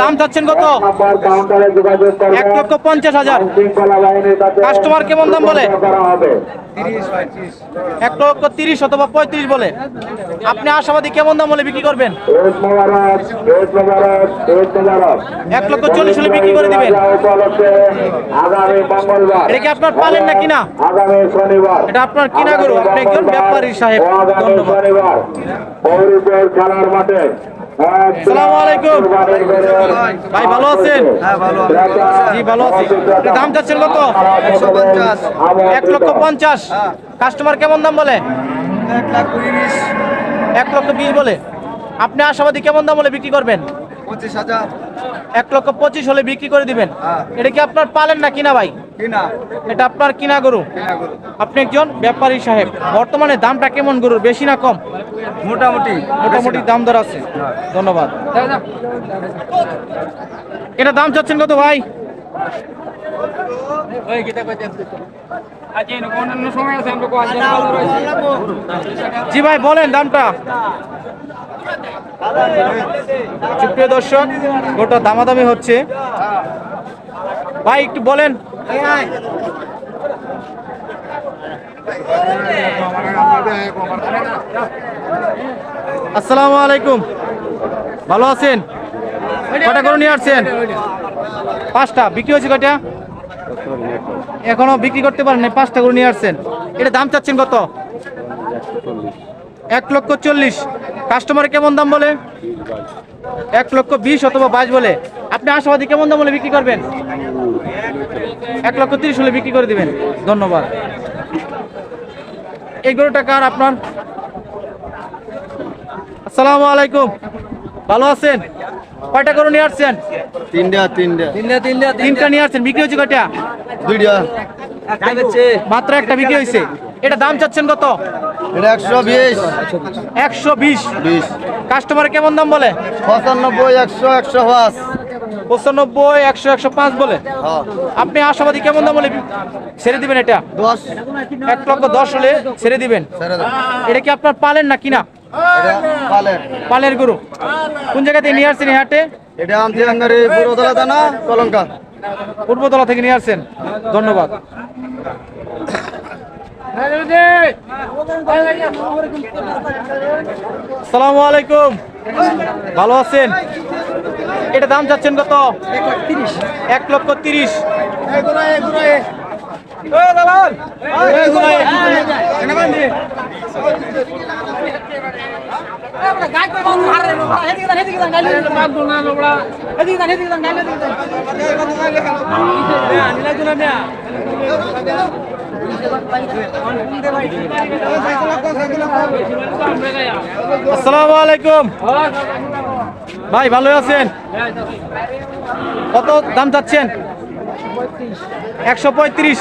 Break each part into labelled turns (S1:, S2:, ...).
S1: দাম চাচ্ছেন কত? এক লক্ষ পঞ্চাশ হাজার। কাস্টমার কেমন দাম বলে? এক লক্ষ তিরিশ অথবা পঁয়ত্রিশ বলে। আপনি আশাবাদী কেমন দাম বলে বিক্রি করবেন? এক লক্ষ চল্লিশ হলে বিক্রি করে দিবেন। এটা কি আপনার পালেন না কিনা? এটা আপনার কিনা গরু। আপনি একজন ব্যাপারী সাহেব। ধন্যবাদ।
S2: খেলার মাঠে
S1: আসসালামু আলাইকুম। ভাই, ভালো আছেন? জি ভালো আছি। দাম চাচ্ছেন কত? এক লক্ষ পঞ্চাশ। কাস্টমার কেমন দাম বলে? এক লক্ষ বিশ বলে। আপনি আশাবাদী কেমন দাম বলে বিক্রি করবেন?
S3: পঁচিশ হাজার।
S1: এক লক্ষ পঁচিশ হলে বিক্রি করে দিবেন।
S3: হ্যাঁ।
S1: এটা কি আপনার পালেন না কিনা ভাই? এটা আপনার কিনা গরু? আপনি একজন ব্যাপারী সাহেব। বর্তমানে দামটা কেমন গরুর? বেশি না কম?
S3: মোটামুটি।
S1: মোটামুটি দাম দর আছে। ধন্যবাদ। এটা দাম চাচ্ছেন কত ভাই? জি ভাই বলেন দামটা। সুপ্রিয় দর্শক গোটা দামাদামি হচ্ছে। ভাই একটু বলেন। আসসালামু আলাইকুম। ভালো আছেন? কটা করে নিয়ে আসছেন? পাঁচটা। বিক্রি হয়েছে কয়টা? এখনও বিক্রি করতে পারেন পাঁচটা করে নিয়ে আসছেন। এটা দাম চাচ্ছেন কত? এক লক্ষ চল্লিশ। কাস্টমার কেমন দাম বলে? এক লক্ষ বিশ অথবা বাইশ বলে। আপনি আশাবাদী কেমন দাম বলে বিক্রি করবেন? এক লক্ষ তিরিশ হলে বিক্রি করে দিবেন। ধন্যবাদ। এই গরুটা কার আপনার আসসালামু আলাইকুম। ভালো আছেন? কয়টা গরু নিয়ে আসছেন?
S3: তিনটা তিনটা।
S1: তিনটা নিয়ে আসছেন। বিক্রি হয়েছে কয়টা?
S3: দুইটা।
S1: মাত্র একটা বিক্রি হয়েছে। এটা দাম চাচ্ছেন কত?
S3: একশো বিশ।
S1: একশো বিশ।
S3: বিশ।
S1: কাস্টমার কেমন দাম বলে?
S3: পঁচানব্বই একশো একশো পাঁচ।
S1: পঁচানব্বই একশো একশো পাঁচ বলে।
S3: হ্যাঁ।
S1: আপনি আশাবাদী কেমন দাম বলে ছেড়ে দিবেন এটা? এক লক্ষ দশ হলে ছেড়ে দিবেন। এটা কি আপনার পালেন না কিনা?
S3: পালের।
S1: গরু। কোন জায়গা থেকে নিয়ে আসছেন এই হাটে?
S3: এটা আমতি আঙ্গারি পুরো দলা দানা কলঙ্কা।
S1: পূর্বতলা থেকে নিয়ে আসছেন। ধন্যবাদ। সালামু আলাইকুম। ভালো আছেন? এটা দাম চাচ্ছেন কত? এক লক্ষ তিরিশ। আসসালামু আলাইকুম। ভাই ভালো আছেন? কত দাম চাচ্ছেন? একশো পঁয়ত্রিশ।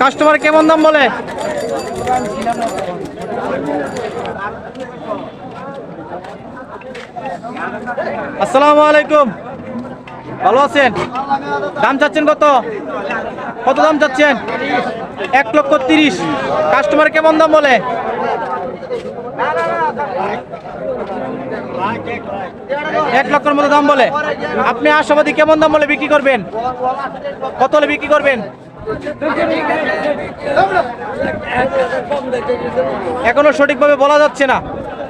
S1: কাস্টমার কেমন দাম বলে? আসসালামু আলাইকুম। ভালো আছেন? দাম চাচ্ছেন কত? কত দাম চাচ্ছেন? এক লক্ষ তিরিশ। কাস্টমার কেমন দাম বলে? এক লক্ষের মতো দাম বলে। আপনি আশাবাদী কেমন দাম বলে বিক্রি করবেন? কত হলে বিক্রি করবেন? এখনও সঠিকভাবে বলা যাচ্ছে না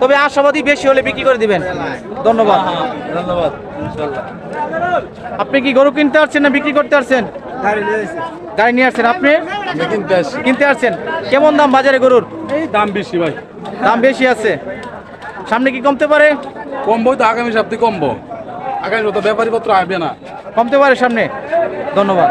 S1: তবে আশাবাদী বেশি হলে বিক্রি করে দিবেন। ধন্যবাদ।
S3: ধন্যবাদ
S1: আপনি কি গরু কিনতে আসছেন না বিক্রি করতে আসছেন? গাড়ি নিয়ে আসছেন আপনি? কিনতে আসছেন। কেমন দাম বাজারে গরুর?
S4: দাম বেশি ভাই।
S1: দাম বেশি আছে। সামনে কি কমতে পারে?
S4: কমবো তো আগামী সপ্তাহে কমবো। আগামী সপ্তাহে ব্যাপারী পত্র আসবে না।
S1: কমতে পারে সামনে। ধন্যবাদ।